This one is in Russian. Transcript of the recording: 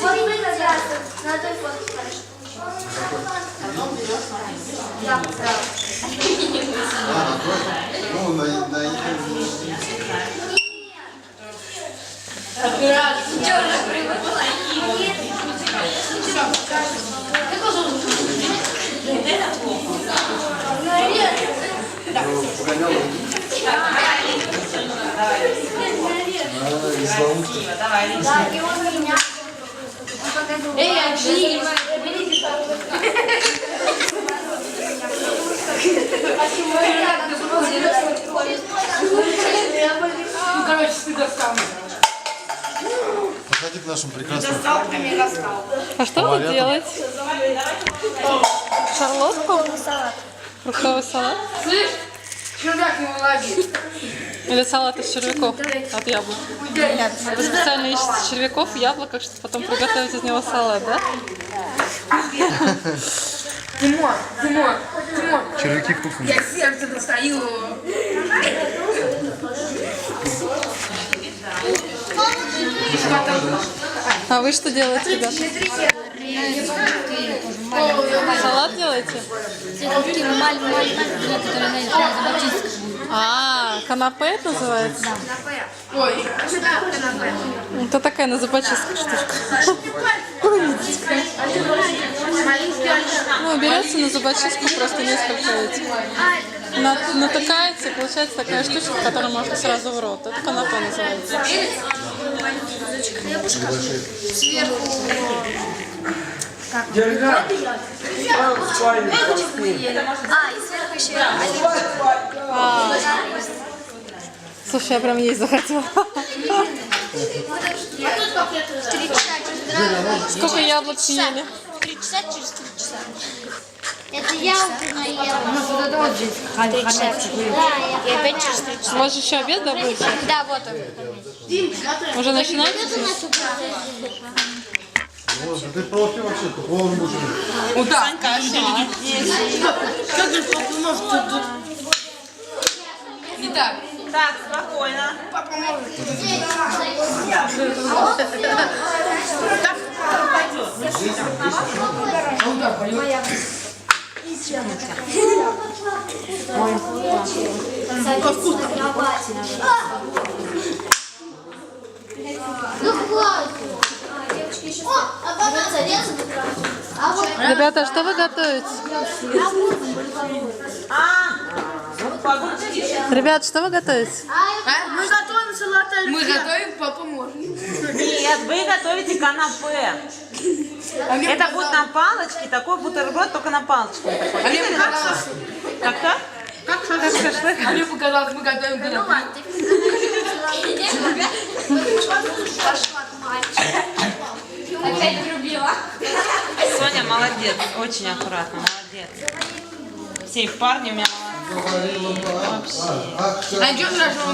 Вот мы как раз на той фотке хорошо Да, да. Ну, на, на ну, погонял. А, из ловушки. Да, и он меня показывал. Эй, отжили! Ну, короче, ты достал. Подходи к нашим прекрасным. Достал, ты мне достал. А что вы делаете? Шарлотку? Салат. Фруктовый салат? Слышь, червяк не вылазит. Или салат из червяков от яблок? Вы специально ищете червяков в яблоках, чтобы потом приготовить из него салат, да? Тимон, Тимон, Тимон. Червяки вкусные. Я сердце достаю. А вы что делаете, ребята? Салат делаете? Такие маленькие, которые на А, канапе это называется? Ой, Это такая на зубочистку штучка. Ну, берется на зубочистку просто несколько этих. На- Натыкается, и получается такая штучка, которую можно сразу в рот. Это канапе называется. А, и сверху еще А. Слушай, я прям есть захотела. через Сколько яблок съели? Три часа через три часа. Это я наела. Три часа. Да, и опять через три часа. У вас еще обед, да, будет? Да, вот он. Уже начинаете? Вот, да ты профи вообще, он мужик. вот так. Как же папа может тут? Не так. Так, спокойно. Папа может. А удар пойдет. Как вкусно. Ну, хватит. Девочки, еще А потом зарезаны А вот Ребята, что вы готовите? Ребят, что вы готовите? Мы готовим салат Мы готовим, папа может. Нет, вы готовите канапе. А Это будет на палочке, такой бутерброд, только на палочке. А мне показалось, Как-то? как шашлык? А мне показалось, мы готовим Ну канапе. Молодец, очень аккуратно, молодец. Все парни у меня молодцы. Вообще. А, что